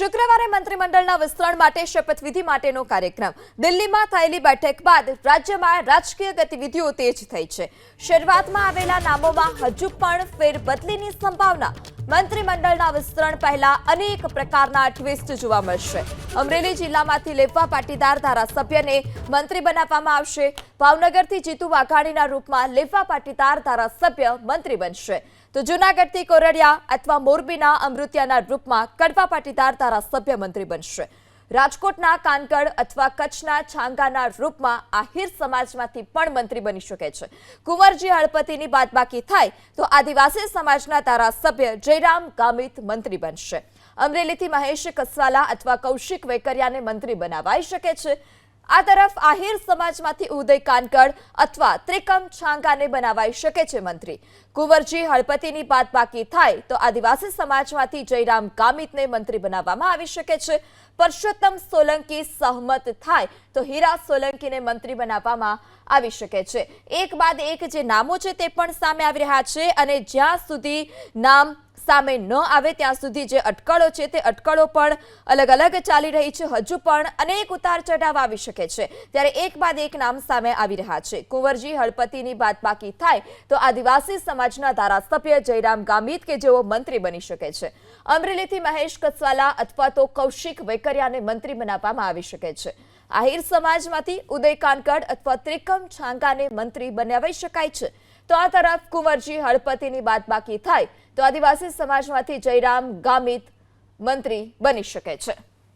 શુક્રવારે મંત્રીમંડળના વિસ્તરણ માટે શપથવિધિ માટેનો કાર્યક્રમ. દિલ્હીમાં થયેલી બેઠક બાદ રાજ્યમાં રાજકીય ગતિવિધિઓ તેજ થઈ છે. શરૂઆતમાં આવેલા નામોમાં હજુ પણ ફેરબદલીની સંભાવના મંત્રીમંડળના વિસ્તરણ પહેલા અનેક પ્રકારના ટ્વિસ્ટ જોવા મળશે. અમરેલી જિલ્લામાંથી લેફવા પાટીદાર ધારાસભ્યને મંત્રી બનાવવામાં આવશે. ભાવનગરથી જીતુ વાઘાણીના રૂપમાં લેવા પાટીદાર ધારાસભ્ય મંત્રી બનશે. તો જૂનાગઢથી કોરડિયા અથવા મોરબીના અમૃતિયાના રૂપમાં કડવા પાટીદાર ધારાસભ્ય મંત્રી બનશે. રાજકોટના કાનગડ અથવા કચ્છના છાંગાના રૂપમાં આહિર સમાજમાંથી પણ મંત્રી બની શકે છે. કુંવરજી હળપતિની બાદબાકી થાય તો આદિવાસી સમાજના ધારાસભ્ય જયરામ ગામિત મંત્રી બનશે. અમરેલીથી મહેશ કસવાલા અથવા કૌશિક વેકરિયાને મંત્રી બનાવાઈ શકે છે. આ તરફ આહિર સમાજમાંથી ઉદય કાનકડ અથવા ત્રિકમ છાંગાને બનાવાઈ શકે છે મંત્રી. કુંવરજી હળપતિની બાદબાકી થાય તો આદિવાસી સમાજમાંથી જયરામ ગામિતને મંત્રી બનાવવામાં આવી શકે છે. પરસોત્તમ સોલંકી સહમત થાય તો હીરા સોલંકીને મંત્રી બનાવવામાં આવી શકે છે. એક બાદ એક જે નામો છે તે પણ સામે આવી રહ્યા છે અને જ્યાં સુધી નામ સામે ન આવે ત્યાં સુધી જે અટકળો છે તે અટકળો પણ અલગ અલગ ચાલી રહી છે. હજુ પણ અનેક ઉતાર ચઢાવ આવી શકે છે. ત્યારે એક બાદ એક નામ સામે આવી રહ્યા છે. કુંવરજી હળપતિની બાદબાકી થાય તો આદિવાસી સમાજના ધારાસભ્ય જયરામ ગામિત કે જેઓ મંત્રી બની શકે છે. અમરેલીથી મહેશ કસવાલા અથવા તો કૌશિક વૈકરિયાને મંત્રી બનાવવામાં આવી શકે છે. આહિર સમાજમાંથી ઉદય કાનકડ અથવા ત્રિકમ છાંગાને મંત્રી બનાવી શકાય છે. તો આ તરફ કુંવરજી હળપતિની બાદબાકી થાય તો આદિવાસી સમાજમાંથી જયરામ ગામિત મંત્રી બની શકે છે.